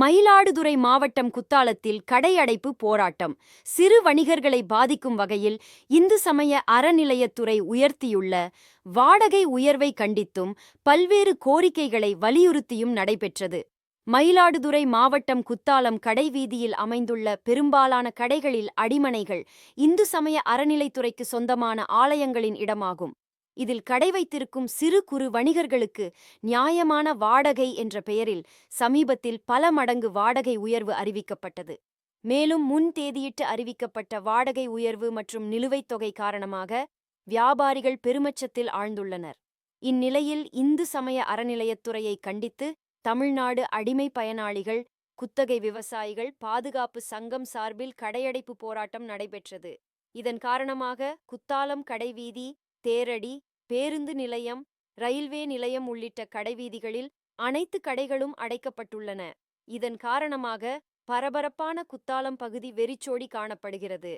மயிலாடுதுறை மாவட்டம் குத்தாலத்தில் கடையடைப்பு போராட்டம். சிறு வணிகர்களை பாதிக்கும் வகையில் இந்து சமய அறநிலையத்துறை உயர்த்தியுள்ள வாடகை உயர்வை கண்டித்தும் பல்வேறு கோரிக்கைகளை வலியுறுத்தியும் நடைபெற்றது. மயிலாடுதுறை மாவட்டம் குத்தாலம் கடைவீதியில் அமைந்துள்ள பெரும்பாலான கடைகளில் அடிமனைகள் இந்து சமய அறநிலைத்துறைக்கு சொந்தமான ஆலயங்களின் இடமாகும். இதில் கடை வைத்திருக்கும் சிறு குறு வணிகர்களுக்கு நியாயமான வாடகை என்ற பெயரில் சமீபத்தில் பல மடங்கு வாடகை உயர்வு அறிவிக்கப்பட்டது. மேலும் முன் தேதியிட்டு அறிவிக்கப்பட்ட வாடகை உயர்வு மற்றும் நிலுவைத் தொகை காரணமாக வியாபாரிகள் பெருமச்சத்தில் ஆழ்ந்துள்ளனர். இந்நிலையில் இந்து சமய அறநிலையத்துறையை கண்டித்து தமிழ்நாடு அடிமை பயனாளிகள் குத்தகை விவசாயிகள் பாதுகாப்பு சங்கம் சார்பில் கடையடைப்பு போராட்டம் நடைபெற்றது. இதன் காரணமாக குத்தாலம் கடைவீதி தேரடி பேருந்து நிலையம் ரயில்வே நிலையம் உள்ளிட்ட கடைவீதிகளில் அனைத்து கடைகளும் அடைக்கப்பட்டுள்ளன. இதன் காரணமாக பரபரப்பான குத்தாலம் பகுதி வெறிச்சோடி காணப்படுகிறது.